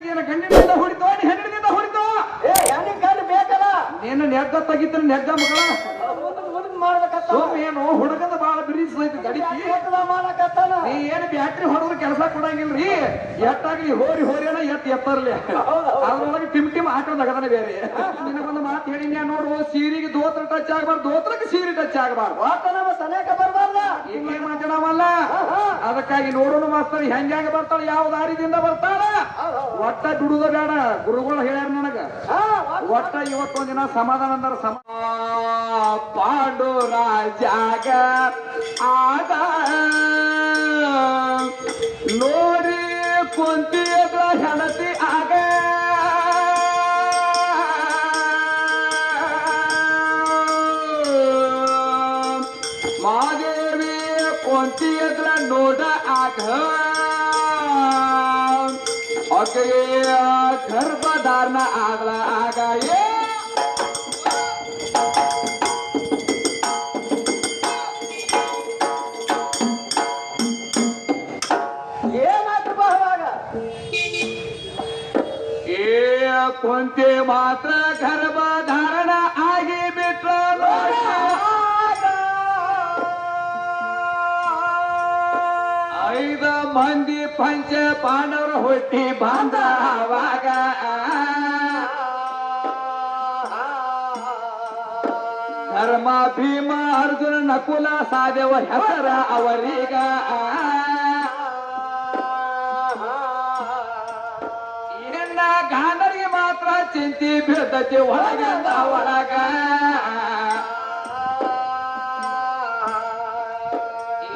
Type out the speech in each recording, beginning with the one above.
ಗಂಡಿನಿಂದ ಹೊಡಿತೋ ನೀ ಹೆಣ್ಣಿನಿಂದ ಹೊಡಿತೋ ಏ ಹೆಣ್ಣಿನ ಬೇಕಲ್ಲ. ನೀನು ನೆಗ್ಗ ತೆಗಿತೀನಿ ನೆಗ್ಗ ಮಗಳ. ಮಾಡ್ಬೇಕತ್ತ ಏನು ಹುಡುಗದ ಬಾಳ ಬಿರಿಸೈತಿ ಗಡಿಕಿ. ಮಾಡಕತ್ತಾನ ನೀ ಏನು ಬ್ಯಾಟ್ರಿ ಹೊಡೆದ್ರೆ ಕೆಲಸ ಕೊಡಂಗಿಲ್ರಿ? ಎಟ್ಟಾಗ್ಲಿ ಹೋರಿ ಹೋರಿನ ಎತ್ತ ಎತ್ತರ್ಲಿ. ಅದ್ರೊಳಗೆ ಟಿಮ್ ಟಿಮ್ ಹಾಕೋದಾಗದಾನೆ ಬೇರೆ. ನಿನಗೊಂದು ಮಾತು ಹೇಳಿ ನೋಡು ಸೀರಿಗೆ ದೋತ್ರ ಟಚ್ ಆಗ್ಬಾರ್ದು ದೋತ್ರಕ್ಕೆ ಸೀರೆ ಟಚ್ ಆಗ್ಬಾರ್ದು. ಒಟ್ಟ ನಮ್ಮ ಸನೇಕ ಬರಬಾರ್ದ? ಈಗ ಮಾತಾಡವಲ್ಲ? ಅದಕ್ಕಾಗಿ ನೋಡೋಣ ಮಾಸ್ತರ್ ಹೆಂಗ್ಯಾಂಗ ಬರ್ತಾಳ ಯಾವ ದಾರಿದಿಂದ ಬರ್ತಾಳ? ಒಟ್ಟ ದುಡುದ ಬೇಡ ಗುರುಗಳು ಹೇಳ್ಯಾರ ನನಗ. ಒಟ್ಟ. ಇವತ್ತೊಂದಿನ ದಿನ ಸಮಾಧಾನ ಅಂದ್ರ ಸಮ ಪಾಂಡು ಜಾಗ ಆಗ ನೋಡಿ ಕುಂತಿಯ ಹೆಣತಿ ಕುಂತಿ ಮಾತ್ರ ಗರ್ಭಧಾರಣ ಆಗಿ ಬಿಟ್ರು ಐದ ಮಂದಿ ಪಂಚ ಪಾಂಡವರ ಹುಟ್ಟಿ ಬಾಂಧವಾಗ ಧರ್ಮ ಭೀಮ ಅರ್ಜುನ ನಕುಲ ಸಾದೇವ ಹೆಸರ ಅವರೀಗ. ಚಿಂತಿ ಬೀಳ್ತತಿ ಒಳಗಂದ ಒಳಗ.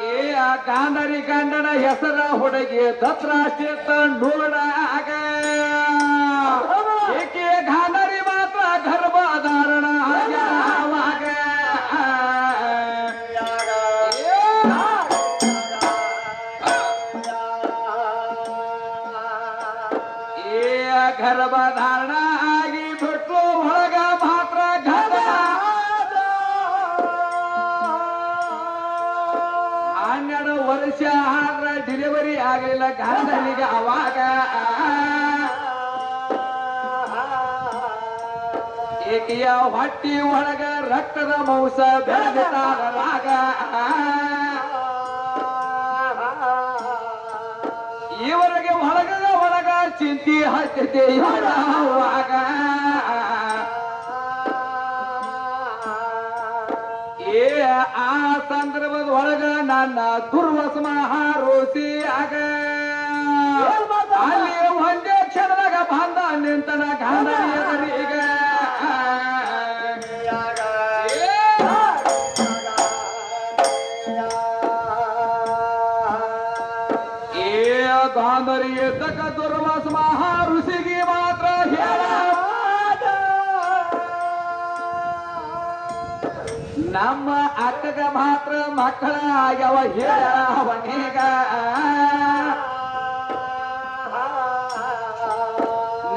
ಏ ಆ ಗಾಂಧರಿ ಗಂಡನ ಹೆಸರ ಹುಡುಗಿ ದತ್ರಾಷ್ಟ್ರ ನೋಡಾಗ ಆಗಲಿಲ್ಲ ಗಂಡನಿಗೆ ಅವಾಗ. ಏಕೆಯ ಹೊಟ್ಟಿ ಒಳಗ ರಕ್ತದ ಮೌಸ ಬೆಳೆದಿದ್ದಾರಾಗ ಇವರಿಗೆ ಒಳಗದ ಒಳಗ ಚಿಂತಿ ಹಚ್ಚತೆ ಅವಾಗ. ಒಳಗ ನನ್ನ ದುರ್ವಸ ಮಹಾರೋಸಿ ಆಗ. ಅಲ್ಲಿ ಒಂದೇ ಕ್ಷಣದಾಗ ಬಂದ ನಿಂತನ ಗಾಂಧಿ ಎದುರೀಗ ಏ ಗಾಂಧರಿ ಎದ್ದಕ ದುರ್ವಾಸ ಮಹಾಋಷಿಗೆ ನಮ್ಮ ಅಕ್ಕಗ ಮಾತ್ರ ಮಕ್ಕಳ ಆಗ್ಯಾವ ಹೇಳವನೀಗ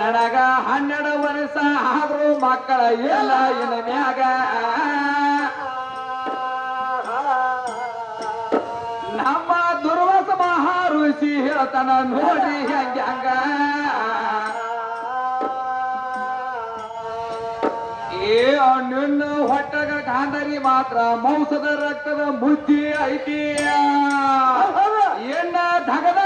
ನನಗ ಹನ್ನೆರಡು ವರ್ಷ ಆದ್ರೂ ಮಕ್ಕಳ ಇಲ್ಲ ಇನ್ನ ಮ್ಯಾಗ. ನಮ್ಮ ದುರ್ವಾಸ ಮಹಾಋಷಿ ಹೇಳ್ತಾನ, ನೋಡಿ ಹಂಗ ಹಂಗ. ಏ, ನಿನ್ನ ಹೊಟ್ಟಗ ಗಾಂಧರಿ ಮಾತ್ರ ಮೌಸದ ರಕ್ತದ ಮುಜ್ಜಿ ಐತಿ ಎನ್ನ ಧಗದ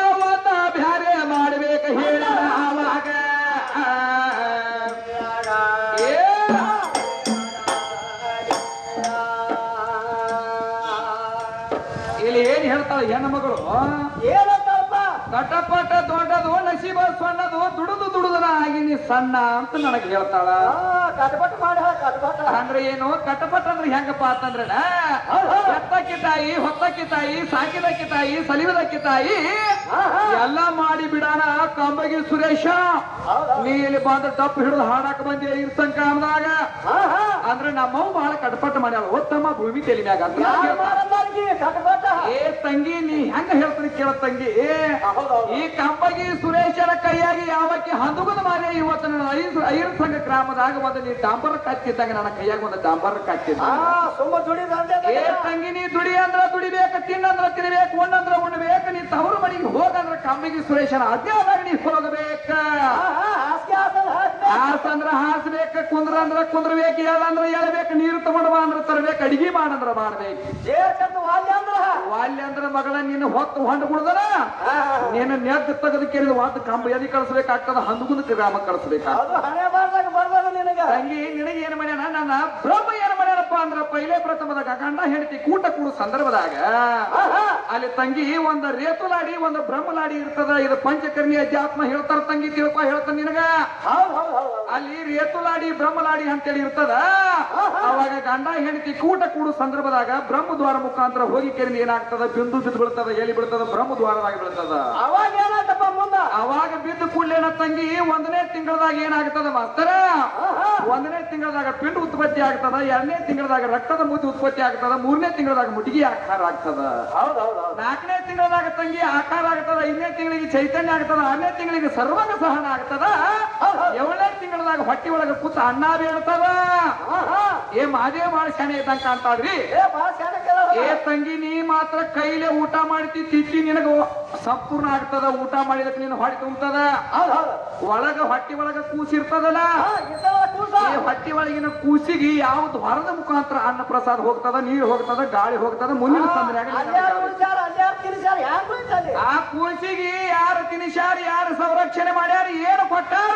ಕಟಪಟ ದೊಡ್ಡದು ನಸೀಬ ಸಣ್ಣದು ದುಡಿದು ದುಡುದನ ಆಗಿನಿ ಸಣ್ಣ ಅಂತ ನನಗೆ ಹೇಳ್ತಾಳ. ಕಟಪಟ ಮಾಡಿ ಕಟಪಟ. ಅಂದ್ರೆ ಏನು? ಕಟಪಟ ಅಂದ್ರೆ ಹೆಂಗಪ್ಪ ಅಂತಂದ್ರೆ ಎತ್ತಕ್ಕಿ ತಾಯಿ ಹೊತ್ತಕ್ಕಿ ತಾಯಿ ಸಾಕಿದಕ್ಕಿ ತಾಯಿ ಸಲಿವದಕ್ಕಿ ತಾಯಿ ಎಲ್ಲ ಮಾಡಿ ಬಿಡಾನ ಕಂಬಗಿ ಸುರೇಶ. ನೀ ಇಲ್ಲಿ ಬಂದ ಟಪ್ ಹಿಡಿದು ಹಾಡಾಕ ಬಂದಿ ಇರ್ತಂಕ ಕಾಮದಾಗ ಅಂದ್ರೆ ನಮ್ಮವ್ ಬಹಳ ಕಟಪಟ ಮಾಡ್ಯಾಳ ಉತ್ತಮ ಭೂಮಿ ತೆಲಿ ಮ್ಯಾಗ ಏ ತಂಗಿ ನೀ ಹೆಂಗ ಹೇಳ್ತೀನಿ ಕೇಳ ತಂಗಿ. ಏ ಈ ಕಂಬಗಿ ಸುರೇಶನ ಕೈಯಾಗಿ ಯಾವಕ್ಕೆ ಹಂದುಗದ ಮಾರಿ ಇವತ್ತು ನನ್ನ ಐದು ಐದು ಸಂಘ ಗ್ರಾಮದಾಗ ಒಂದು ನೀ ಡಾಂಬರ್ ಕಚ್ಚಿದ್ದಾಗ ನನ್ನ ಕೈಯಾಗ ಒಂದು ಡಾಂಬರ್ ಕಚ್ಚಿದ್ದ ಏ ತಂಗಿ ನೀ ದುಡಿ ಅಂದ್ರ ದುಡಿಬೇಕು ತಿನ್ನಂದ್ರ ತಿನ್ಬೇಕು ಉಣ್ಣಂದ್ರ ಉಣ್ಬೇಕು ನೀ ತವರು ಮನೆಗೆ ಹೋಗಂದ್ರ ಕಂಬಗಿ ಸುರೇಶನ ಅದೇ ಆದಾಗ ನೀ ಹೋಗಬೇಕ ಹಾಸಂದ್ರ ಹಾಸ್ಬೇಕ ಕುಂದ್ರ ಅಂದ್ರ ಕುಂದ್ರಬೇಕು ಹೇಳಂದ್ರ ಅಂದ್ರ ಎಳಬೇಕು ನೀರು ತಗೊಂಡ್ ಬಾ ಅಂದ್ರ ತರ್ಬೇಕು ಅಡಿಗೆ ಮಾಡಂದ್ರ ಮಾಡ್ಬೇಕು ವಾಲ್ಯ ಅಂದ್ರ? ವಾಲ್ಯ ಅಂದ್ರ ಮಗಳ ನೀನು ಹೊತ್ತು ಹೊಂಡ ಬಿಡುದನ? ನೀನು ನೆದ್ದು ತೆಗೆದು ಕೇಳಿದ ಒಂದ್ ಕಂಬ ಎಲ್ಲಿ ಕಳಿಸ್ಬೇಕಾಗ್ತದ ಹಂದಗುಂದ ಗ್ರಾಮ ಕಳಿಸ್ಬೇಕಾಗ್ತದ. ತಂಗಿ ನಿನಗೆ ಏನ್ ಮಾಡ್ಯಾನ? ನನ್ನ ಬ್ರಹ್ಮ ಏನ್ ಮಾಡ್ಯಾನಪ್ಪ ಅಂದ್ರ ಪ್ರಥಮದಾಗ ಗಂಡ ಹೆಂಡತಿ ಕೂಟ ಕೂಡ ಸಂದರ್ಭದಾಗ ಅಲ್ಲಿ ತಂಗಿ ಒಂದ ರೇತುಲಾಡಿ ಒಂದು ಬ್ರಹ್ಮಲಾಡಿ ಇರ್ತದ. ಇದು ಪಂಚಕರ್ಮಿ ಅಧ್ಯಾತ್ಮ ಹೇಳ್ತಾರ ತಂಗಿ ತಿಳ್ಕೊ ಹೇಳ್ತಾನ ನಿನಗ. ಅಲ್ಲಿ ರೇತುಲಾಡಿ ಬ್ರಹ್ಮಲಾಡಿ ಅಂತೇಳಿ ಇರ್ತದ. ಅವಾಗ ಗಂಡ ಹೆಂಡತಿ ಕೂಟ ಕೂಡ ಸಂದರ್ಭದಾಗ ಬ್ರಹ್ಮದ್ವಾರ ಮುಖಾಂತರ ಹೋಗಿ ಕೇಳಿದ ಏನಾಗ್ತದ ಬಿಂದು ಬಿದ್ದು ಬೀಳ್ತದ ಎಲ್ಲಿ ಬೀಳ್ತದ ಬ್ರಹ್ಮದ್ವಾರದಾಗ ಬಿಡ್ತದ ಅವಾಗ ಅವಾಗ ಬಿದ್ದು ಕೂಡ್ಲೇನ ತಂಗಿ ಒಂದನೇ ತಿಂಗಳದಾಗ ಏನಾಗ್ತದ ಮಾಸ್ತರ? ಒಂದನೇ ತಿಂಗಳದಾಗ ಪಿಂಡ್ ಉತ್ಪತ್ತಿ ಆಗ್ತದ ಎರಡನೇ ತಿಂಗಳದಾಗ ರಕ್ತದ ಮುದ್ದೆ ಉತ್ಪತ್ತಿ ಆಗ್ತದ ಮೂರನೇ ತಿಂಗಳದಾಗ ಮುಟಗಿ ಆಕಾರ ಆಗ್ತದ. ನಾಲ್ಕನೇ ತಿಂಗಳದಾಗ ತಂಗಿ ಆಕಾರ ಆಗ್ತದ ಐದನೇ ತಿಂಗಳಿಗೆ ಚೈತನ್ಯ ಆಗ್ತದ ಆರನೇ ತಿಂಗಳಿಗೆ ಸರ್ವಂಗ ಸಹನ ಆಗ್ತದ ಏಳನೇ ತಿಂಗಳದಾಗ ಹೊಟ್ಟಿ ಒಳಗ ಕೂತ ಅಣ್ಣ ಬೀಳ್ತದ. ಏ ಮಾದೇ ಬಾಳ ಶಾಣೆ ಇದ್ದಂಗ ಕಾಣ್ತಾಳ್ರಿ. ಏ ತಂಗಿ ನೀ ಮಾತ್ರ ಕೈಲೇ ಊಟ ಮಾಡ್ತಿ ತಿಂತಿ ನಿನಗ. ಸಂಪೂರ್ಣ ಆಗ್ತದ ಊಟ ಮಾಡಿದಕ್ಕೆ ನೀನು ಹೊಟ್ಟೆ ತುಂಬತದ? ಒಳಗ ಹೊಟ್ಟಿ ಒಳಗ ಕೂಸಿರ್ತದಲ್ಲ? ಹೊಟ್ಟೆ ಈ ಹೊಟ್ಟಿ ಒಳಗಿನ ಕೂಸಿಗೆ ಯಾವ್ದು ಹೊರದ ಮುಖಾಂತರ ಅನ್ನ ಪ್ರಸಾದ ಹೋಗ್ತದ ನೀರು ಹೋಗ್ತದ ಗಾಳಿ ಹೋಗ್ತದ ಮುಂದಿನ ತೊಂದರೆಯಾಗ ಅಲ್ಯಾರು ಉಳಿಸ್ಯಾರ ಅಲ್ಯಾರು ತಿನ್ಸ್ಯಾರ ಹ್ಯಾಂಗ್ ಉಳಿತಲ್ಲಿ ಆ ಕೂಸಿಗೆ ಯಾರು ತಿನಿಸ್ಯಾರ ಯಾರು ಸಂರಕ್ಷಣೆ ಮಾಡ್ಯಾರ ಏನು ಕೊಟ್ಟಾರ.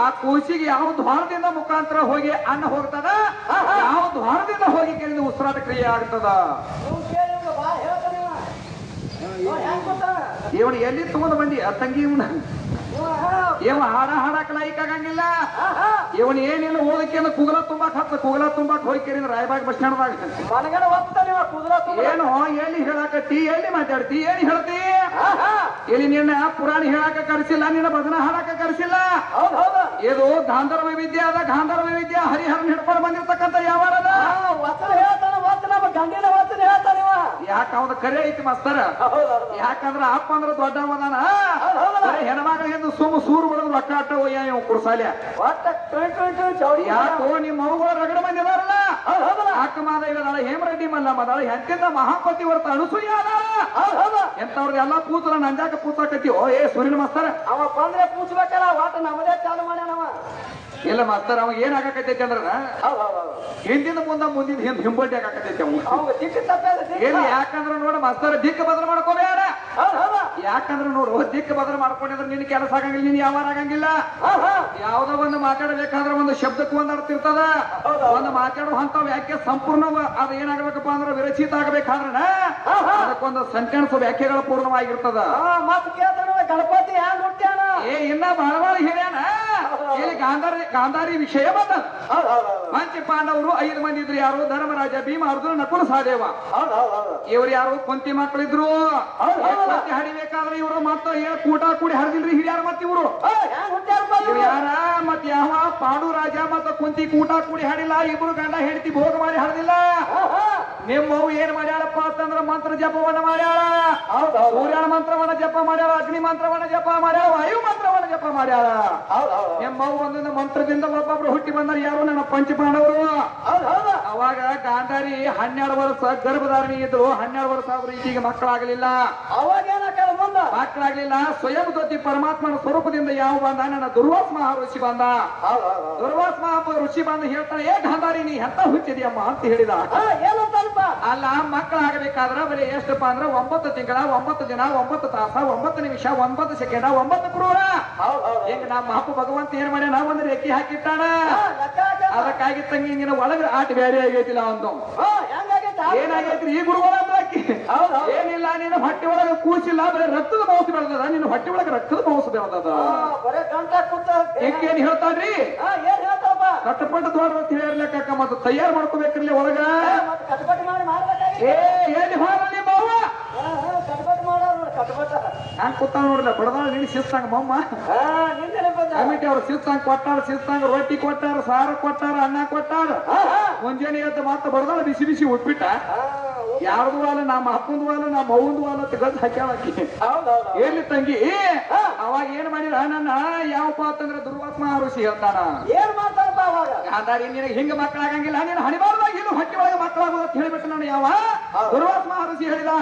ಆ ಕೂಸಿಗೆ ಯಾವ ದ್ವಾರದಿಂದ ಮುಖಾಂತರ ಹೋಗಿ ಅನ್ನ ಹೋಗ್ತದ ಯಾವ ದ್ವಾರದಿಂದ ಹೋಗಿ ಕೇಳಿದ ಉಸಿರಾಟ ಕ್ರಿಯೆ ಆಗ್ತದ ಇವ್ನ್ ಎಲ್ಲಿ ತಗೊಂಡ್ ಬಂದಿ ಆ ತಂಗಿ ಇವನ ಇವ, ಹಾಡ ಹಾಡಕ್ ಲೈಕ್ ಆಗಂಗಿಲ್ಲ. ಇವನ್ ಏನಿಲ್ಲ ಓದಕ್ಕೆ ಅಂದ್ರೆ ಕುಗಲ ತುಂಬಾಕ್ ಹತ್ತ ಕುಗಲ ತುಂಬಾಕ್ ಹೋಗಿ ಕೇಳಿದ ರಾಯಬಾಗ್ ಬಸ್ ಸ್ಟ್ಯಾಂಡ್ದಾಗ ತುಂಬ. ಏನು ಎಲ್ಲಿ ಟೀ ಎಲ್ಲಿ ಮಾತಾಡ್ತಿ ಏನ್ ಹೇಳ್ತಿ. ಇಲ್ಲಿ ನಿನ್ನ ಪುರಾಣ ಹೇಳಾಕ ಕರೆಸಿಲ್ಲ ನಿನ್ನ ಭಜನ ಹಾಡಾಕ ಕರೆಸಿಲ್ಲ? ಹೌದ್ ಹೌದು. ಇದು ಗಾಂಧರ್ವ ವಿದ್ಯೆ ಅದ ಗಾಂಧರ್ವ ವಿದ್ಯೆ ಹರಿಹರನ್ ಹಿಡ್ಕೊಂಡು ಬಂದಿರ್ತಕ್ಕಂಥ ಯಾವ ವಚನ ಹೇಳ್ತಾನ ವಚನ ಗಂಡಿನ ವಚನ ಹೇಳ್ತಾನೆ ಇವ ಯಾಕ ಅವನ ಕರೆ ಐತಿ ಮಾಸ್ತರ. ಯಾಕಂದ್ರ ಅಪ್ಪ ಅಂದ್ರ ದೊಡ್ಡವದಾನ ಹೆಣ್ಮಗಳಿಂದ ಸುಮ್ ಸೂರು ಬಿಡೋದು ರೊಕ್ಕ ಕುರ್ಸಾಲೆ ಒಯ್ಯ ಇವ್ ಕುರ್ಸಾಲ್ಯ ಯಾಕೋ ನಿಮ್ಮ ಮಗುಗಳ ರಗಡ ಹೌದ್ ಹೌದಲ್ಲ? ಅಕ್ಕ ಮಾದ ಅದಾಳ ಹೇಮರೆಡ್ಡಿ ಮಲ್ಲಮ್ಮ ಅದಾಳ ಎಂತಿಂದ ಮಹಾಪತಿ ವರ್ತ ಅನುಸೂಯ ಅದಾಳ. ಎಂತವ್ರದ್ದು ಎಲ್ಲಾ ಕೂತು ನಂಜಾಕ ಕೂತಾಕತಿ ಓ ಏ ಸೂರ್ಯನ ಮಾಸ್ತರ. ಅವ ಬಂದ್ರೆ ಕೂತ್ಬೇಕಲ್ಲ ವಾಟ ನಮ್ಮದೇ ಚಾಲು ಮಾಡ್ಯಾನವ ಇಲ್ಲ ಮಾಸ್ತರ ಅವ ಏನ್ ಆಗಾಕತ್ತೈತಿ ಅಂದ್ರ? ಹೌದ್ ಹೌದ್ ಹೌದ್. ಹಿಂದಿನ ಮುಂದ ಮುಂದಿನ ಹಿಂದ್ ಹಿಂಬಡ್ಡಿ ಆಗಾಕತ್ತೈತಿ ಅವ ಏನ್ ಯಾಕಂದ್ರ ನೋಡ ಮಾಸ್ತರ ದಿಕ್ಕ ಬದಲ ಮಾಡ್ಕೋಬೇಡ ಯಾಕಂದ್ರ ನೋಡು ದಿಕ್ಕ ಬದಲ ಮಾಡ್ಕೊಂಡಿದ್ರೆ ನಿನ್ ಕೆಲಸ ಆಗಂಗಿಲ್ಲ ನೀನ್ ಯಾವಾರ ಆಗಂಗಿಲ್ಲ. ಯಾವ್ದೋ ಒಂದು ಮಾತಾಡಬೇಕಾದ್ರೆ ಒಂದು ಶಬ್ದಕ್ಕೂ ಒಂದ್ ಅರ್ಥ ಇರ್ತದ. ಒಂದು ಮಾತಾಡೋ ಅಂತ ವ್ಯಾಖ್ಯೆ ಸಂಪೂರ್ಣ ಅದ ಏನಾಗಬೇಕಪ್ಪ ಅಂದ್ರೆ ವಿರಚಿತ ಆಗಬೇಕಾದ್ರ. ಅದಕ್ಕೊಂದು ಸಂಖ್ಯಾಣಿಸ ವ್ಯಾಖ್ಯೆಗಳು ಪೂರ್ಣವಾಗಿರ್ತದ. ಮತ್ತ್ ಗಣಪತಿ ಹ್ಯಾಂಗ ಹುಟ್ಟ್ಯಾನ? ಏ ಇನ್ನ ಬಹಳ ಬಹಳ ಹೇಳ್ಯಾನ ಗಾಂಧಾರಿ ಗಾಂಧಾರಿ ವಿಷಯ ಬಂದ ಹೌದ್. ಪಾಂಡವರು ಐದು ಮಂದಿ ಇದ್ರು ಯಾರು ಧರ್ಮರಾಜ ಭೀಮ ಅರ್ಜುನ ನಕುಲ ಸಹದೇವ ಹೌದ್ ಹೌದ್ ಹೌದ್. ಇವ್ರು ಯಾರು ಕುಂತಿ ಮಕ್ಕಳಿದ್ರು ಹಡಿಬೇಕಾದ್ರೆ ಇವರು ಮತ್ತ ಕೂಟ ಕೂಡಿ ಹರಿದಿಲ್ರಿ ಹಿರಿಯಾರ ಮತ್ತ ಇವರು? ಯಾರ ಮತ್ ಯಾವ ಪಾಂಡು ರಾಜ ಮತ್ತ ಕುಂತಿ ಕೂಟ ಕೂಡಿ ಹಾಡಿಲ್ಲ ಇಬ್ರು ಗಂಡ ಹೆಂಡತಿ ಭೋಗ ಮಾಡಿ ಹಾಡಿಲ್ಲ ಹಾ, ಹಾ. ನಿಮ್ಮವು ಏನ್ ಮಾಡ್ಯಾಳಪ್ಪ ಅಂತಂದ್ರ ಮಂತ್ರ ಜಪವನ್ನ ಮಾಡ್ಯಾಳ. ಸೂರ್ಯನ ಮಂತ್ರವನ್ನ ಜಪ ಮಾಡ್ಯಾಳ ಅಗ್ನಿ ಮಂತ್ರವನ್ನ ಜಪ ಮಾಡ್ಯಾಳ ವಾಯು ಮಂತ್ರವನ್ನ ಜಪ ಮಾಡ್ಯಾಳ ನಿಮ್ಮ. ನಿಮ್ಮವು ಒಂದೊಂದು ಮಂತ್ರದಿಂದ ಒಬ್ಬೊಬ್ರು ಹುಟ್ಟಿ ಬಂದ್ರೆ ಯಾರು ನನ್ನ ಪಂಚಪಾಂಡವರು. ಅವಾಗ ಗಾಂಧಾರಿ ಹನ್ನೆರಡು ವರ್ಷ ಗರ್ಭಧಾರಣೆ ಇದ್ರು ಹನ್ನೆರಡು ವರ್ಷ ಆದ್ರೂ ಈಗೀಗ ಮಕ್ಕಳಾಗಲಿಲ್ಲ ಅವಾಗ ಮಕ್ಕಳಾಗ್ಲಿಲ್ಲ ಸ್ವಯಂ ಜ್ಯೋತಿ ಪರಮಾತ್ಮನ ಸ್ವರೂಪದಿಂದ ಯಾವ ಬಂದ? ನನ್ನ ದುರ್ವಾಸ ಮಹಾಋಷಿ ಬಂದ. ಹೌದ್ ಹೌದ್ ಹೌದ್. ದುರ್ವಾಸ ಮಹಾ ಋಷಿ ಬಂದ ಹೇಳ್ತಾನೆ ಏ ಗಾಂಧಾರಿ ನೀ ಎಂತ ಹುಚ್ಚಿದ್ಯಮ್ಮ? ಅಂತ ಹೇಳಿದ. ಅಲ್ಲ ಮಕ್ಕಳಾಗಬೇಕಾದ್ರ ಬರೀ ಎಷ್ಟಪ್ಪ ಅಂದ್ರೆ ಒಂಬತ್ತು ತಿಂಗಳ ಒಂಬತ್ತು ದಿನ ಒಂಬತ್ತು ತಾಸ ಒಂಬತ್ತು ನಿಮಿಷ ಒಂಬತ್ತು ಸೆಕೆಂಡ ಒಂಬತ್ತು ಕ್ರೂರ. ಹಿಂಗ ನಮ್ಮ ಅಪ್ಪ ಭಗವಂತ ಏನ್ ಮಾಡ್ಯಾನ? ಒಂದು ರೆಕ್ಕಿ ಹಾಕಿಟ್ಟಾನ. ಹಾ, ಅದಕ್ಕಾಗಿ ತಂಗಿ ನಿನ್ನ ಒಳಗ ಆಟ ಬೇರೆ ಆಗೈತಿಲ್ಲ ಒಂದು? ಏನಾಗೈತ್ರಿ? ಈ ಗುರುಗಳ ಹೌದ್. ಏನಿಲ್ಲ ನೀನು ಹೊಟ್ಟೆ ಒಳಗೆ ಕೂಸಿಲ್ಲ ಬರೀ ರಕ್ತದ ಮಾಂಸ ಬೆಳೆದದ ನಿನ್ನ ಹೊಟ್ಟೆ ಒಳಗೆ ರಕ್ತದ ಮಾಂಸ ಬೆಳೆದದ ಬರೇ ಗಂಟ ಕೂತ ಏನ್ ಹೇಳ್ತಾನ್ರಿ ಆ ಏನ್ ಹೇಳ್ತಾರಪ್ಪ ಕಟ್ಟಪಟ್ಟ ದೊಡ್ಡ ಅಂತ ಹೇಳಿರ್ಲಕ್ಕ ಮತ್ತೆ ತಯಾರು ಮಾಡ್ಕೋಬೇಕ್ರಿ ಒಳಗ ಕೂತ ಮಾಡಿ. ಏ ಎಲ್ಲಿ ಹೋದ ನಿಮ್ಮ ಅವ್ವ ಹಾ, ಹಾ, ಕಟ್ಪಟ್ ಮಾಡೋರು ನೋಡಿ, ಕಟ್ಪಟ್. ಹಂಗ ಕೂತಾಳ ನೋಡ್ಲ ಬಡದಾಳ ನೀನು ಶಿಸ್ತಂಗ ಮಮ್ಮ. ಕಮಿಟಿ ಅವ್ರು ಶಿಸ್ತಂಗ ಕೊಟ್ಟಾರ ಶಿಸ್ತಂಗ ರೊಟ್ಟಿ ಕೊಟ್ಟಾರ ಸಾರು ಕೊಟ್ಟಾರ ಅನ್ನ ಕೊಟ್ಟಾರ. ಮುಂಜಾನೆ ಇವತ್ತು ಮತ್ತೆ ಬಡದಾಳ ಬಿಸಿ ಬಿಸಿ ಉಪ್ಪಿಟ್ಟ ಹಾ, ಯಾರ್ದು ವಾಲ ನಮ್ಮ ಅಪ್ಪಂದು ವಾಲ ನಮ್ಮ ಅವ್ವಂದು ವಾಲ ಅಂತ ಹಾಕಿ. ಎಲ್ಲಿ ತಂಗಿ? ಅವಾಗ ಏನ್ ಮಾಡಿದ? ನನ್ನ ಯಾವಪ್ಪ ಅಂತಂದ್ರೆ ದುರ್ವಾತ್ಮ ಋಷಿ ಹೇಳ್ತಾನ. ಏನ್ ಮಾತಾಡ್ತಾವಾಗ ಅವಾಗ? ನಿನಗೆ ಹಿಂಗ ಮಕ್ಕಳಾಗಂಗಿಲ್ಲ ನೀನು ಹಣಿಬಾರ್ದಾಗ ಇನ್ನು ಹೊಟ್ಟೆ ಒಳಗೆ ಮಕ್ಕಳಾಗೋದು ಅಂತ ಹೇಳ್ಬಿಟ್ಟು ನಾನು ಯಾವ. ದುರ್ವಾತ್ಮ ಋಷಿ ಹೇಳಿದ.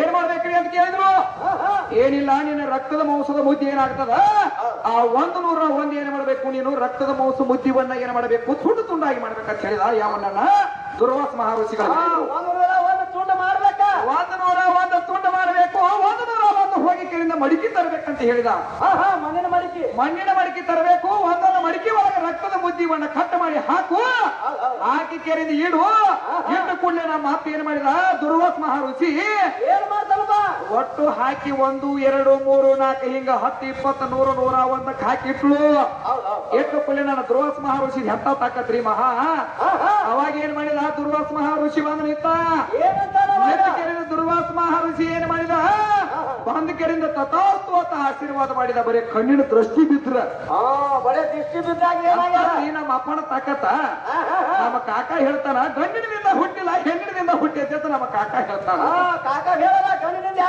ಏನ್ ಮಾಡ್ಬೇಕ್ರಿ ಅಂತ ಕೇಳಿದ್ರು. ಏನಿಲ್ಲ ನಿನ್ನ ರಕ್ತದ ಮಾಂಸದ ಬುದ್ಧಿ ಏನಾಗ್ತದ? ಆ ಒಂದು ನೂರ ಒಂದು ಏನ್ ಮಾಡಬೇಕು ನೀನು? ರಕ್ತದ ಮಾಂಸ ಮುದ್ದಿವನ್ನ ಏನ್ ಮಾಡಬೇಕು? ತುಂಡು ತುಂಡಾಗಿ ಮಾಡ್ಬೇಕಂತ ಹೇಳಿದ ಯಾವನ್ನ ದುರ್ವಾಸ ಮಹರ್ಷಿಗಳ ಹಾ, ಒಂದು ನೂರ ಒಂದು ತುಂಡ ಮಾಡ್ಬೇಕ ಒಂದು ನೂರ ಒಂದು ತುಂಡು ಮಾಡಬೇಕು ಒಂದು ನೂರ ಒಂದು ಹೋಗಿ ಕೆರಿಂದ ಮಡಿಕೆ ತರಬೇಕಂತ ಹೇಳಿದ. ಆಹಾ ಮಣ್ಣಿನ ಮಡಿಕೆ. ಮಣ್ಣಿನ ಮಡಿಕೆ ತರಬೇಕು ಒಂದೊಂದು ಮಡಿಕೆ ಒಳಗೆ ರಕ್ತದ ಮುದ್ದಿವನ್ನ ಕಟ್ ಮಾಡಿ ಹಾಕು. ಹಾಕಿ ಕೆರಿಂದ ಇಡು ಇಟ್ಟು ಕೂಡಲೇ ನಮ್ಮ ಅಪ್ಪ ಏನ್ ಮಾಡಿದ? ದುರ್ವಾಸ ಮಹಾರುಚಿ. ಏನ್ ಒಟ್ಟು ಹಾಕಿ ಒಂದು ಎರಡು ಮೂರು ನಾಲ್ಕು ಹಿಂಗ ಹತ್ತು ಇಪ್ಪತ್ತು ನೂರು ನೂರ ಒಂದಕ್ಕೆ ಹಾಕಿ ಇಟ್ಲು ಹೌದ್. ಇಟ್ಟು ಕೂಡಲೇ ನನ್ನ ದುರ್ವಾಸ ಮಹಾರುಷಿ ಹೆತ್ತ ತಾಕತ್ರಿ ಮಹಾ. ಅವಾಗ ಏನ್ ಮಾಡಿದ? ದುರ್ವಾಸ ಮಹಾರುಷಿ ಬಂದ ನಿಂತ ದುರ್ವಾಸ ಮಹರ್ಷಿ ಏನ್ ಮಾಡಿದ? ಬಂದ ಕೆರೆಯಿಂದ ತಥಾಸ್ತು ಅಂತ ಆಶೀರ್ವಾದ ಮಾಡಿದ. ಬರೀ ಕಣ್ಣಿನ ದೃಷ್ಟಿ ಬಿದ್ರ. ದೃಷ್ಟಿ ಬರೇ ದೃಷ್ಟಿ ಬಿದ್ದಾಗ ಏನಾಗ್ಯಾರ ನಮ್ಮ ಅಪ್ಪನ ತಾಕತ್ತ. ನಮ್ಮ ಕಾಕ ಹೇಳ್ತಾನ ಗಂಡಿನಿಂದ ಹುಟ್ಟಿಲ್ಲ ಹೆಣ್ಣಿನಿಂದ ಹುಟ್ಟಿದ್ದೆ ಅಂತ ನಮ್ಮ ಕಾಕ ಹೇಳ್ತಾನ. ಕಾಕ ಹೇಳಲ್ಲ ಗಂಡಿನಿಂದ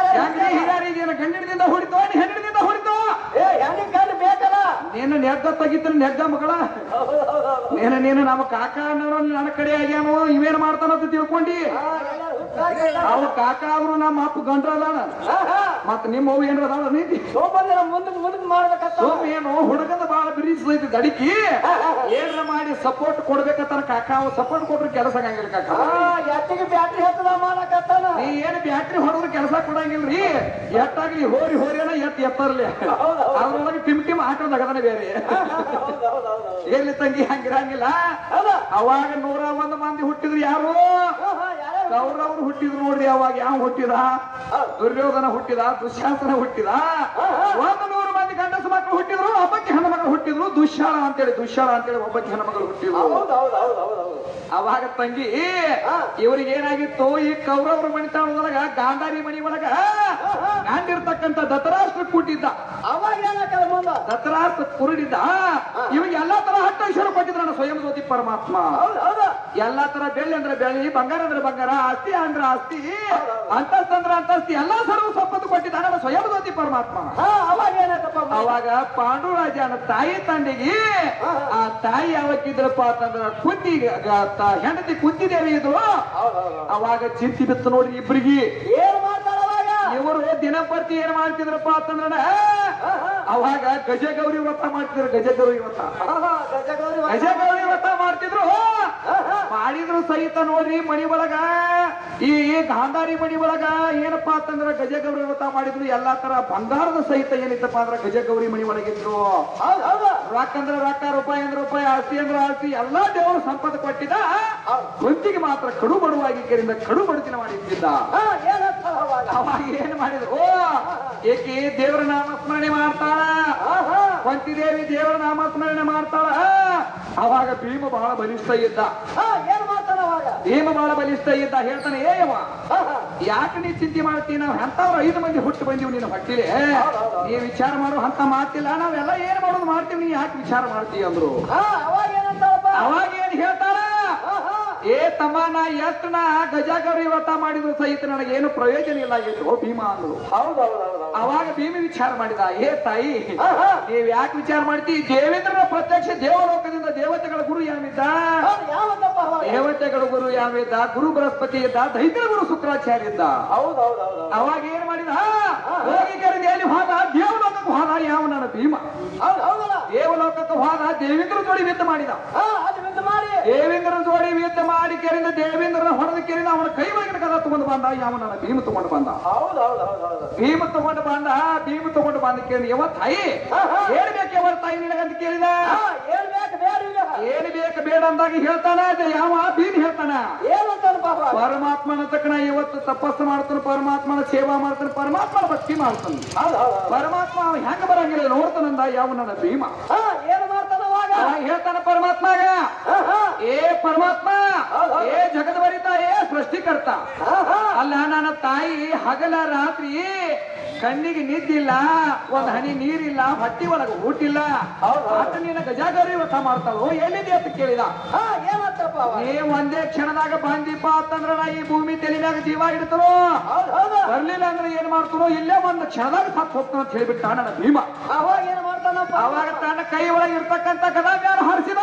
ಹಿರಿಯರಿಗೆ ಏನು ಗಂಡಿನಿಂದ ಹುಡಿತೋ ಹೆಣ್ಣಿನಿಂದ ಹುಡಿತೋ ಏ ಹೆಣ್ಣಿನ ಬೇಕಲ್ಲ? ನೀನು ನೆಗ್ಗ ತೆಗಿತ ನೆಗ್ಗ ಮಗಳ. ನೀನು ನೀನು ನಮ್ಮ ಕಾಕ ಅನ್ನೋ ನನ್ನ ಕಡೆ ಆಗ್ಯಾನು ಇವೇನ್ ಮಾಡ್ತಾನಂತ ತಿಳ್ಕೊಂಡಿ. ಹಾ, ಎಲ್ಲಾರು ಹುಟ್ಟಾಗ ಎಲ್ಲ- ಅವ ಕಾಕ ಅವರು ನಮ್ಮ ಅಪ್ಪ ಗಂಡ್ರ ಅದಾನ. ಮತ್ ನಿಮ್ಮ ಅವು ಏನ್ರ ಅದಾಳ ನೀತಿ? ಸೋಮವಾರ ಮುಂದಕ್ಕೆ ಮುಂದಕ್ಕೆ ಮಾಡ್ಬೇಕಂತ ಏನು ಹುಡುಗದ ಬಾಳ ಬಿರಿಸೈತಿ ದಡಿಕಿ ಏನ್ರ ಮಾಡಿ ಸಪೋರ್ಟ್ ಕೊಡ್ಬೇಕಂತ ಕಾಕ ಅವ. ಸಪೋರ್ಟ್ ಕೊಟ್ರೆ ಕೆಲಸ ಆಗಂಗಿಲ್ಲ ಕಾಕ. ಎತ್ತಿಗೆ ಬ್ಯಾಟ್ರಿ ಹತ್ತದ ಮಾಡಕತ್ತಾನ. ನೀ ಏನ್ ಬ್ಯಾಟ್ರಿ ಹೊಡೆದ್ರೆ ಕೆಲಸ ಕೊಡಂಗಿಲ್ರಿ? ಎಟ್ಟಾಗ್ಲಿ ಹೋರಿ ಹೋರಿನ ಎತ್ ಎತ್ತರ್ಲಿ. ಅದ್ರೊಳಗೆ ಟಿಮ್ ಟಿಮ್ ಹಾಕೋದಾಗದಾನೆ ಬೇರೆ. ಎಲ್ಲಿ ತಂಗಿ ಹಂಗಿರಂಗಿಲ್ಲ? ಅವಾಗ ನೂರ ಒಂದು ಮಂದಿ ಹುಟ್ಟಿದ್ರು ಯಾರು? ಕೌರವರು ಹುಟ್ಟಿದ್ರು ನೋಡ್ರಿ ಅವಾಗ ಯಾವ ಹುಟ್ಟಿದ? ದುರ್ಯೋಧನ ಹುಟ್ಟಿದ ದುಶ್ಯಾಸನ ಹುಟ್ಟಿದ? ಒಂದು ನೂರು ಮಂದಿ ಗಂಡಸು ಮಕ್ಕಳು ಹುಟ್ಟಿದ್ರು ಒಬ್ಬಕ್ಕೆ ಹೆಣ್ಣು ಮಕ್ಕಳು ಹುಟ್ಟಿದ್ರು. ದುಶ್ಯಾಲ ಅಂತೇಳಿ ದುಶ್ಯಾಲ ಅಂತೇಳಿ ಒಬ್ಬಕ್ಕೆ ಹೆಣ್ಣು ಮಕ್ಕಳು ಹುಟ್ಟಿದ್ರು. ಅವಾಗ ತಂಗಿ ಇವರಿಗೆ ಇವ್ರಿಗೆ ಏನಾಗಿತ್ತು ಈ ಕೌರವ್ರ ಮಣಿತಾಣದೊಳಗ ಗಾಂಧಾರಿ ಮಣಿ ಒಳಗ ಗಂಡಿರ್ತಕ್ಕಂಥ ದತ್ತರಾಷ್ಟ್ರ ಕೂಟಿದ್ದ ಅವಾಗ ಏನಾಕಲ್ಲ ಮುಂದ ದತ್ತರಾಷ್ಟ್ರ ಕುರುಡಿದ್ದ. ಇವಾಗ ಎಲ್ಲಾ ತರ ಹಟ್ಟ ಐಶ್ವರ್ಯ ಕೊಟ್ಟಿದ್ರಣ್ಣ ಸ್ವಯಂ ಜ್ಯೋತಿ ಪರಮಾತ್ಮ. ಎಲ್ಲಾ ತರ ಬೆಳ್ಳಿ ಅಂದ್ರೆ ಬೆಳ್ಳಿ ಬಂಗಾರ ಅಂದ್ರೆ ಬಂಗಾರ ಆಸ್ತಿ ಅಂದ್ರೆ ಆಸ್ತಿ ಅಂತಸ್ತ ಅಂದ್ರೆ ಅಂತಸ್ತಿ ಎಲ್ಲಾ ಸರ್ವ ಸಂಪತ್ತು ಕೊಟ್ಟಿದ್ದಾನ ಸ್ವಯಂ ಜ್ಯೋತಿ ಪರಮಾತ್ಮ. ಅವಾಗ ಪಾಂಡು ಅವಾಗ ಪಾಂಡುರಾಜನ ತಾಯಿ ತಂದೆಗೆ ಆ ತಾಯಿ ಯಾವಕ್ಕಿದ್ರಪ್ಪ ಅಂತಂದ್ರ ಕುಂತಿ ಹೆಂಡತಿ ಕುಂತಿದೇವಿ ಇದ್ರು. ಅವಾಗ ಚಿಂತಿ ಬಿತ್ತು ನೋಡಿ ಇಬ್ರಿಗೆ. ಏನ್ ಇವರು ದಿನಪತಿ ಏನ್ ಮಾಡ್ತಿದ್ರಪ್ಪ ಅಂತಂದ್ರ. ಅವಾಗ ಗಜಗೌರಿ ವ್ರತ ಮಾಡ್ತಿದ್ರು ಗಜಗೌರಿ ವ್ರತ ಗಜಗೌರಿ ವ್ರತ. ಮಾಡ್ತಿದ್ರು. ಮಾಡಿದ್ರು ಸಹಿತ ನೋಡ್ರಿ ಮಣಿ ಒಳಗ ಈ ಗಾಂಧಾರಿ ಮಣಿ ಒಳಗ ಏನಪ್ಪಾ ಅಂತಂದ್ರ ಗಜಗೌರಿ ವ್ರತ ಮಾಡಿದ್ರು ಎಲ್ಲಾ ತರ ಬಂಗಾರದ ಸಹಿತ ಏನಿತ್ತಪ್ಪ ಅಂದ್ರ ಗಜಗೌರಿ ಮಣಿ ಒಳಗಿದ್ರು ಹೌದಾ ರೊಕ್ಕ ಅಂದ್ರೆ ರೊಕ್ಕ ರೂಪಾಯಿ ಅಂದ್ರೆ ರೂಪಾಯಿ ಆಸ್ತಿ ಅಂದ್ರೆ ಆಸ್ತಿ ಎಲ್ಲಾ ದೇವರು ಸಂಪದ ಕೊಟ್ಟಿದ್ದ ಹೌದ್. ಕುಂತಿಗೆ ಮಾತ್ರ ಕಡು ಬಡವಾಗಿ ಕೆರಿಂದ ಕಡು ಬಡತಿನ ಮಾಡಿದ್ದ ಅವಾಗ ಏನ್ ಮಾಡಿದ್ರು ಓ ಏಕೆ ದೇವರ ನಾಮಸ್ಮರಣೆ ಮಾಡ್ತಾಳ ಕೊಂತಿ ದೇವಿ ಕೊಂತಿದೇವಿ ದೇವರ ನಾಮಸ್ಮರಣೆ ಮಾಡ್ತಾಳ ಅವಾಗ ಭೀಮ ಬಹಳ ಬಲಿಷ್ಠ ಇದ್ದ ಏನ್ ಮಾಡ್ತಾನ ಅವಾಗ ಭೀಮ ಬಹಳ ಬಲಿಷ್ಠ ಇದ್ದ ಹೇಳ್ತಾನೆ ಹಾ ಯಾಕೆ ನೀ ಚಿಂತೆ ಮಾಡ್ತೀನಿ ನಾವು ಅಂತವ್ರು ಐದು ಮಂದಿ ಹುಟ್ಟು ಬಂದೀವಿ ನೀನು ಹೊಟ್ಟಿಲೆ. ನೀ ವಿಚಾರ ಮಾಡೋ ಅಂತ ಮಾತಿಲ್ಲ ನಾವೆಲ್ಲ ಏನ್ ಮಾಡೋದು ಮಾಡ್ತೀವಿ ನೀ ಯಾಕೆ ವಿಚಾರ ಮಾಡ್ತೀವಿ ಅಂದ್ರು ಅವಾಗ ಏನ್ ಹೇಳ್ತಾಳ ಹಾ ಹಾ ಏ ತಮಾನ ನಾ ಎಷ್ಟು ನಾ ಗಜಗರಿ ವ್ರತ ಮಾಡಿದ್ರು ಸಹಿತ ನನಗೆ ಏನು ಪ್ರಯೋಜನ ಇಲ್ಲ ಆಗಿತ್ತು ಭೀಮ ಅಂದ್ರು ಹೌದ್. ಅವಾಗ ಭೀಮ ವಿಚಾರ ಮಾಡಿದ ಏ ತಾಯಿ ನೀವ್ ಯಾಕೆ ವಿಚಾರ ಮಾಡ್ತಿ? ದೇವೇಂದ್ರನ ಪ್ರತ್ಯಕ್ಷ ದೇವಲೋಕದಿಂದ ದೇವತೆಗಳ ಗುರು ಯಾವಿದ್ದ ದೇವತೆಗಳ ಗುರು ಯಾವಿದ್ದ ಗುರು ಬೃಹಸ್ಪತಿ ಇದ್ದ ದೈತ್ರ ಗುರು ಶುಕ್ರಾಚಾರ್ಯ ಇದ್ದ. ಹೌದ್ ಹೌದ್ ಹೌದ್ ಹೌದ್. ಅವಾಗ ಏನ್ ಮಾಡಿದ? ಹೋಗಿ ಕರೆದು ಎಲ್ಲಿ ಹೋದ ದೇವಲೋಕಕ್ಕೆ ಹೋದ ಯಾವ ನನ್ನ ಭೀಮ ದೇವಲೋಕಕ್ಕೆ ಹೋದ ದೇವೇಂದ್ರ ಜೋಡಿ ನಿಂತ ಮಾಡಿದ. ಬಿದ್ದು ಮಾಡಿ. ದೇವೇಂದ್ರ ಜೋಡಿ ಯುದ್ಧ ಮಾಡಿ ಕೇರಿಂದ ದೇವೇಂದ್ರನ ಹೊಡೆದ ಕೇರಿಂದ ಅವನ ಕೈ ಒಳಗಿನ ಕದ ತಗೊಂಡು ಬಂದ ಯಾವನ ಭೀಮ ತಗೊಂಡು ಬಂದ. ಹೌದ್ ಹೌದ್ ಹೌದ್ ಭೀಮ ತಗೊಂಡು ಬಂದ ಭೀಮ ತಗೊಂಡು ಬಂದ ಕೇಳಿ ಯಾವ ತಾಯಿ ಹಾ, ಹಾ. ಏನ್ ಬೇಕು ಯಾವ ತಾಯಿ ನಿನಗಂತ ಕೇಳಿದ? ಹಾ ಏನ್ ಬೇಕು ಬೇಡ ಏನ್ ಬೇಕು ಬೇಡ ಅಂದಾಗ ಹೇಳ್ತಾನ ಯಾವ ಭೀಮ್ ಹೇಳ್ತಾನ? ಪರಮಾತ್ಮನ ತಕ್ಕಣ ಇವತ್ತು ತಪಸ್ಸು ಮಾಡ್ತಾನೆ ಪರಮಾತ್ಮನ ಸೇವಾ ಮಾಡ್ತಾನೆ ಪರಮಾತ್ಮನ ಭಕ್ತಿ ಮಾಡ್ತಾನೆ. ಪರಮಾತ್ಮ ಹೆಂಗ ಬರಂಗಿಲ್ಲ ನೋಡ್ತಾನಂದ ಯಾವ ನನ್ನ ಭೀಮ. ಏನ್ ಅವಾಗ ಹೇಳ್ತಾನ ಪರಮಾತ್ಮಾಗ. ಏ ಪರಮಾತ್ಮ ಏ ಏ ಬರಿತ ಏ ಸೃಷ್ಟಿಕರ್ತ. ಅಲ್ಲ ನನ್ನ ತಾಯಿ ಹಗಲ ರಾತ್ರಿ ಕಣ್ಣಿಗೆ ನಿದ್ದಿಲ್ಲ ಒಂದ್ ಹನಿ ನೀರಿಲ್ಲ ಹೊಟ್ಟಿ ಒಳಗ ಊಟಿಲ್ಲ. ಅಷ್ಟು ನೀನ ಗಜಾಗರಿ ವ್ರತ ಮಾಡ್ತಾಳು ಎಲ್ಲಿದೆ ಅಂತ ಕೇಳಿದ. ನೀ ಒಂದೇ ಕ್ಷಣದಾಗ ಬಂದಿಪ್ಪ ಅಂತಂದ್ರ ನಾ ಈ ಭೂಮಿ ತೆಲಿನಾಗ ಜೀವ ಹೌದು ಬರ್ಲಿಲ್ಲ ಅಂದ್ರೆ ಏನ್ ಮಾಡ್ತಾರೋ? ಇಲ್ಲೇ ಒಂದ್ ಕ್ಷಣದಾಗ ಸತ್ ಹೋಗ್ತಾನ ಅಂತ ಹೇಳ್ಬಿಟ್ಟ ನನ್ನ ಭೀಮ. ಅವಾಗ ಏನ್ ಅವಾಗ ತನ್ನ ಕೈ ಒಳಗೆ ಇರ್ತಕ್ಕಂತ ಗದಾ ಮ್ಯಾಲ ಹಾರಿಸಿದ.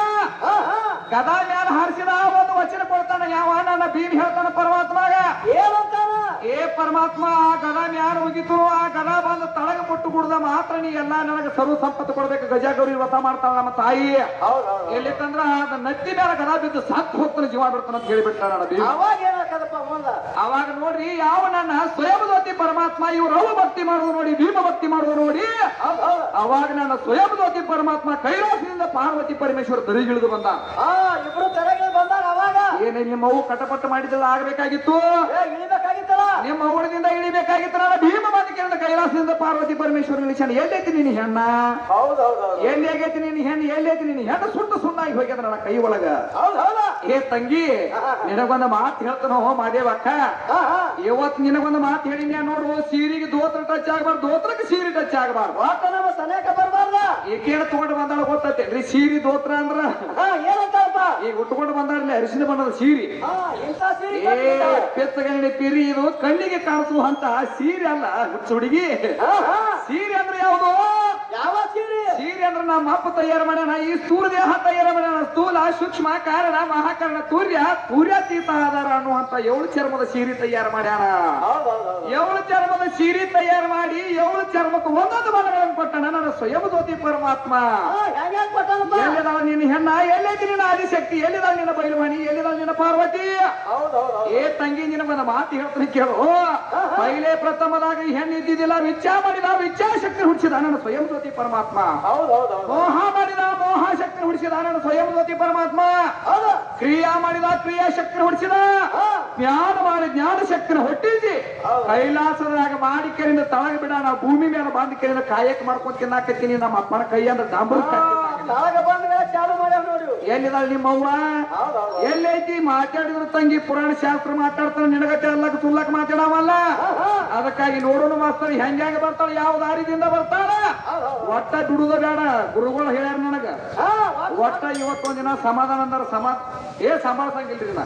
ಗದಾ ಮ್ಯಾಲ ಹಾರಿಸಿದ ಒಂದು ವಚನ ಕೊಡ್ತಾನ ಯಾವ ನನ್ನ ಭೀಮ್ ಹೇಳ್ತಾನ ಪರಮಾತ್ಮಗ. ಏನಂತಾನ? ಏ ಪರಮಾತ್ಮ ಆ ಗದಾ ಮ್ಯಾಲ ಮುಗಿತು. ಆ ಗದಾ ಬಂದು ತಳಗ ಮುಟ್ಟು ಕುಡ್ದ ಮಾತ್ರ ನೀ ಎಲ್ಲಾ ನನಗೆ ಸರ್ವ ಸಂಪತ್ತು ಕೊಡ್ಬೇಕು. ಗಜಾಗೌರಿ ವ್ರತ ಮಾಡ್ತಾಳ ನಮ್ಮ ತಾಯಿ. ಎಲ್ಲಿತ್ತಂದ್ರ ಅದ ನತ್ತಿ ಮೇಲೆ ಗದಾ ಬಿದ್ದು ಸಾಕು ಹೋಗ್ತಾನೆ ಜೀವ ಬಿಡ್ತಾನ ನನ್ನ ಭೀಮ್. ಅವಾಗ ಮುಂದ. ಅವಾಗ ನೋಡ್ರಿ ಯಾವ ನನ್ನ ಸ್ವಯಂಜ್ಯೋತಿ ಪರಮಾತ್ಮ ಇವ್ರು ಅವು ಭಕ್ತಿ ಮಾಡುವ ನೋಡಿ ಭೀಮ ಭಕ್ತಿ ಮಾಡುವ ನೋಡಿ ಅವಾಗ ನನ್ನ ಸ್ವಯಂಜ್ಯೋತಿ ಪರಮಾತ್ಮ ಕೈಲಾಸದಿಂದ ಪಾರ್ವತಿ ಪರಮೇಶ್ವರ ದರಿಗಿಳಿದು ಬಂದ. ಆ ಇಬ್ರು ತೆರೆಗೆ ಬಂದಾಗ ಅವಾಗ. ಏನೇ ನಿಮ್ಮ ಅವು ಕಟಪಟ ಮಾಡಿದ್ದಲ್ಲ ಆಗ್ಬೇಕಾಗಿತ್ತು? ನಿಮ್ಮ ಅವಳದಿಂದ ಇಳಿಬೇಕಾಗಿತ್ತು ನಾನು ಭೀಮ ಬಾಧಿಕೆಯಿಂದ ಕೈಲಾಸದಿಂದ ಪಾರ್ವತಿ ಪರಮೇಶ್ವರ ಇಳಿಸ್ಯಾನ ಎಲ್ಲೈತಿ ನೀನು ಹೆಣ್ಣ? ಹೌದ್ ಹೌದ್ ಹೌದ್. ಎಲ್ಲಿ ಆಗೈತಿ ನೀನು ಹೆಣ್ಣು? ಎಲ್ಲೈತಿ ನೀನು ಹೆಣ್ಣು? ಸುಟ್ಟು ಸುಣ್ಣಾಗಿ ಹೋಗ್ಯದ ನನ್ನ ಕೈ ಒಳಗ. ಏ ತಂಗಿ ನಿನಗೊಂದು ಮಾತು ಹೇಳ್ತಾನೋ ಮಾದೇವಕ್ಕ ಅಕ್ಕ. ಹಾ ಇವತ್ತು ನಿನಗೊಂದು ಮಾತು ಹೇಳಿನ ನೋಡು ಸೀರಿಗೆ ದೋತ್ರ ಟಚ್ ಆಗಬಾರ್ದು. ದೋತ್ರಕ್ಕೆ ಸೀರೆ ಟಚ್ ಆಗಬಾರ್ದು. ನಮ್ಮ ಸನೇಕ ಬರ್ಬಾರ್ದ. ಏಕೇನ ತಗೊಂಡು ಬಂದಾಳ ಗೊತ್ತೈತೆ ಸೀರಿ ದೋತ್ರ ಅಂದ್ರ? ಏನಂತ? ಈಗ ಉಟ್ಕೊಂಡು ಬಂದಾರಲ್ಲ ಅರಿಶಿನ ಬಣ್ಣದ ಸೀರೆ. ಪೆಚ್ಚಗಣ್ಣಿ ಪಿರಿ ಇದು ಕಣ್ಣಿಗೆ ಕಾಣಿಸುವಂತ ಸೀರೆ ಅಲ್ಲ ಹುಚ್ಚ ಹುಡುಗಿ. ಸೀರೆ ಅಂದ್ರೆ ಯಾವುದು? ಯಾವ ಸೀರೆ? ಸೀರೆ ಅಂದ್ರೆ ನಮ್ಮ ಅಪ್ಪ ತಯಾರು ಮಾಡ್ಯಾನ ಈ ಸೂರ್ಯದೇಹ ದೇಹ ತಯಾರು ಮಾಡ್ಯಾನ. ಸ್ಥೂಲ ಸೂಕ್ಷ್ಮ ಕಾರಣ ಮಹಾಕಾರಣ ತೂರ್ಯ ತೂರ್ಯಾತೀತ ಆಧಾರ ಅನ್ನುವಂತ ಏಳು ಚರ್ಮದ ಸೀರೆ ತಯಾರು ಮಾಡ್ಯಾರ ಏಳು ಚರ್ಮದ ಸೀರೆ ತಯಾರು ಮಾಡಿ ಏಳು ಚರ್ಮಕ್ಕೆ ಒಂದೊಂದು ಬಣ್ಣಗಳನ್ನು ಕೊಟ್ಟಣ ನನ್ನ ಸ್ವಯಂ ಜ್ಯೋತಿ ಪರಮಾತ್ಮ. ಕೊಟ್ಟಾನಪ್ಪ ನಿನ್ನ ಹೆಣ್ಣ? ಎಲ್ಲೈತಿ ನಿನ್ನ ಆದಿಶಕ್ತಿ? ಎಲ್ಲಿದಾಳ ನಿನ್ನ ಬೈಲುಮಣಿ? ಎಲ್ಲಿದಾಳ ನಿನ್ನ ಪಾರ್ವತಿ? ಏ ತಂಗಿ ನಿನಗೊಂದು ಮಾತು ಹೇಳ್ತೀನಿ ಕೇಳು. ಪೈಲೆ ಪ್ರಥಮದಾಗ ಈ ಹೆಣ್ಣು ಇದ್ದಿದ್ದಿಲ್ಲ ವಿಚಾರ ಮಾಡಿದ ಶಕ್ತಿ ಹುಡ್ಸಿದ ನನ್ನ ಸ್ವಯಂ ಜ್ಯೋತಿ ಪರಮಾತ್ಮ. ಮೋಹ ಮಾಡಿದ ಮೋಹ ಶಕ್ತಿ ಹುಡ್ಸಿದ ನನ್ನ ಸ್ವಯಂ ಜ್ಯೋತಿ ಪರಮಾತ್ಮ. ಕ್ರಿಯಾ ಮಾಡಿದ ಕ್ರಿಯಾ ಶಕ್ತಿ ಹೊಡಿಸಿದ ಜ್ಞಾನ ಮಾಡಿ ಜ್ಞಾನ ಶಕ್ತಿನ ಹೊಟ್ಟಿಸಿ. ಕೈಲಾಸದಾಗ ಮಾಡಿ ಕೆರಿಂದ ತಳಗ ಬಿಡ ನಾ ಭೂಮಿ ಮೇಲೆ ಬಂದ ಕೆರಿಂದ ಕಾಯಕ ಮಾಡ್ಕೊಂಡ್ ತಿನ್ನಾಕತ್ತೀನಿ. ನಮ್ಮ ಅಪ್ಪನ ಕೈ ಅಂದ್ರೆ ಡಾಂಬರ್ ಎಲ್ಲಿದಾಳ ನಿಮ್ಮವ್ವ. ಎಲ್ಲೈತಿ ಮಾತಾಡಿದ್ರು ತಂಗಿ ಪುರಾಣ ಶಾಸ್ತ್ರ ಮಾತಾಡ್ತಾನೆ ನಿನಗತ್ತೆ ಅಲ್ಲಕ್ ತುಲ್ಲಕ್ ಮಾತಾಡವಲ್ಲ? ಅದಕ್ಕಾಗಿ ನೋಡೋಣ ಮಾಸ್ತರ್ ಹೆಂಗ್ಯಾಗ ಬರ್ತಾಳೆ ಯಾವ ದಾರಿದಿಂದ ಬರ್ತಾಳ? ಒಟ್ಟ ದುಡುದ ಬೇಡ ಗುರುಗಳು ಹೇಳ್ಯಾರ ನನಗ. ಒಟ್ಟ. ಇವತ್ತೊಂದಿನ ಸಮಾಧಾನ ಅಂದಾರ ಸಮಾ ಏ ಸಮಾಧಾನ ನಾ